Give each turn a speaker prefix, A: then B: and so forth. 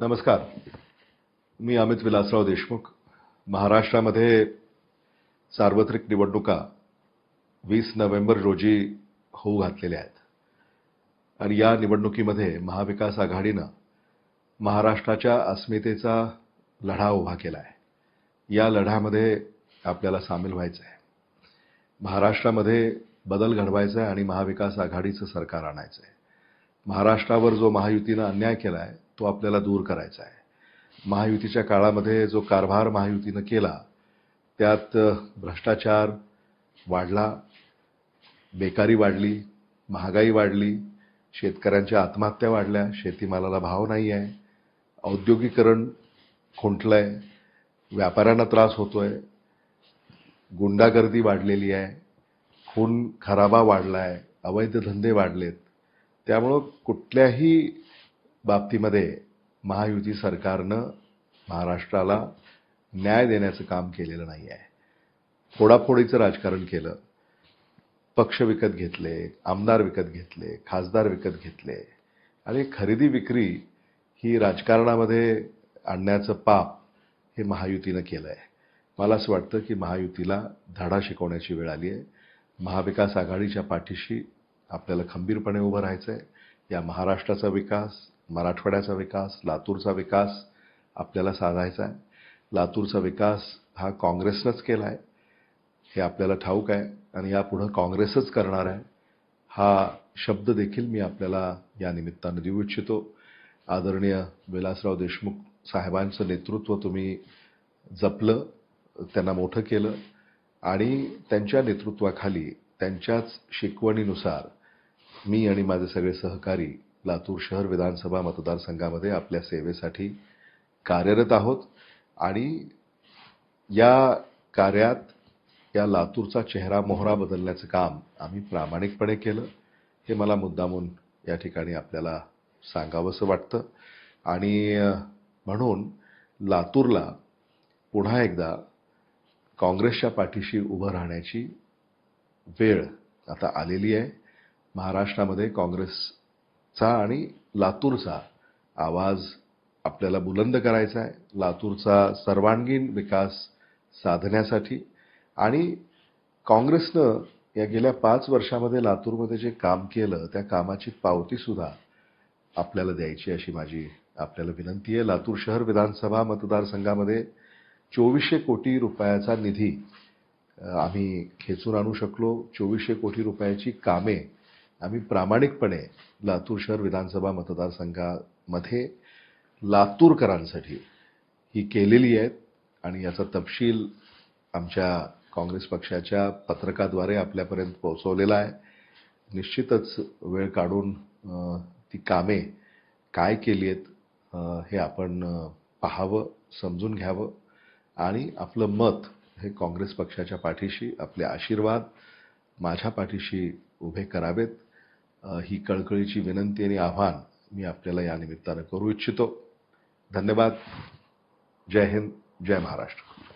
A: नमस्कार. मी अमित विलासराव देशमुख. महाराष्ट्रामध्ये सार्वत्रिक निवडणुका वीस नोव्हेंबर रोजी होऊ घातलेल्या आहेत. आणि या निवडणुकीमध्ये महाविकास आघाडीनं महाराष्ट्राच्या अस्मितेचा लढा उभा केला आहे. या लढ्यामध्ये आपल्याला सामील व्हायचं आहे. महाराष्ट्रामध्ये बदल घडवायचा आहे आणि महाविकास आघाडीचं सरकार आणायचं आहे. महाराष्ट्रावर जो महायुतीनं अन्याय केला आहे तो आपल्याला दूर करायचा आहे. महायुतीच्या काळामध्ये जो कारभार महायुतीनं केला त्यात भ्रष्टाचार वाढला बेकारी वाढली महागाई वाढली शेतकऱ्यांच्या आत्महत्या वाढल्या शेतीमालाला भाव नाही आहे औद्योगिकरण खुंटलं आहे व्यापाऱ्यांना त्रास होतो आहे गुंडागर्दी वाढलेली आहे खून खराबा वाढला आहे अवैध धंदे वाढलेत त्यामुळं कुठल्याही बाबतीमध्ये महायुती सरकारनं महाराष्ट्राला न्याय देण्याचं काम केलेलं नाही आहे फोडाफोडीचं राजकारण केलं. पक्ष विकत घेतले आमदार विकत घेतले खासदार विकत घेतले. आणि खरेदी विक्री ही राजकारणामध्ये आणण्याचं पाप हे महायुतीनं केलं आहे मला असं वाटतं की महायुतीला धडा शिकवण्याची वेळ आली आहे महाविकास आघाडीच्या पाठीशी आपल्याला खंबीरपणे उभं राहायचं आहे या महाराष्ट्राचा विकास मराठवाड्याचा विकास लातूरचा विकास आपल्याला साधायचा आहे. लातूरचा विकास हा काँग्रेसनंच केला आहे हे आपल्याला ठाऊक आहे आणि यापुढं काँग्रेसच करणार आहे. हा शब्द देखील मी आपल्याला या निमित्तानं देऊ इच्छितो. आदरणीय विलासराव देशमुख साहेबांचं नेतृत्व तुम्ही जपलं त्यांना मोठं केलं आणि त्यांच्या नेतृत्वाखाली त्यांच्याच शिकवणीनुसार मी आणि माझे सगळे सहकारी लातूर शहर विधानसभा मतदारसंघामध्ये आपल्या सेवेसाठी कार्यरत आहोत. आणि या कार्यात या लातूरचा चेहरा मोहरा बदलण्याचं काम आम्ही प्रामाणिकपणे केलं. हे मला मुद्दामून या ठिकाणी आपल्याला सांगावंसं वाटतं. आणि म्हणून लातूरला पुन्हा एकदा काँग्रेसच्या पाठीशी उभं राहण्याची वेळ आता आलेली आहे. महाराष्ट्रामध्ये काँग्रेस चा आणि लातूरचा आवाज आपल्याला बुलंद करायचा आहे. लातूरचा सर्वांगीण विकास साधण्यासाठी आणि काँग्रेसनं या गेल्या पाच वर्षामध्ये लातूरमध्ये जे काम केलं त्या कामाची पावतीसुद्धा आपल्याला द्यायची अशी माझी आपल्याला विनंती आहे. लातूर शहर विधानसभा मतदारसंघामध्ये चोवीसशे कोटी रुपयाचा निधी आम्ही खेचून आणू शकलो. चोवीसशे कोटी रुपयाची कामे आम्ही प्रामाणिकपणे लातूर शहर विधानसभा मतदारसंघामध्ये लातूरकरांसाठी ही केलेली आहेत आणि याचा तपशील आमच्या काँग्रेस पक्षाच्या पत्रकाद्वारे आपल्यापर्यंत पोहोचवलेला आहे. निश्चितच वेळ काढून ती कामे काय केली आहेत हे आपण पाहावं समजून घ्यावं आणि आपलं मत हे काँग्रेस पक्षाच्या पाठीशी आपले आशीर्वाद माझ्या पाठीशी उभे करावेत. ही कळकळीची विनंती आणि आव्हान मी आपल्याला या निमित्तानं करू इच्छितो. धन्यवाद. जय हिंद. जय महाराष्ट्र.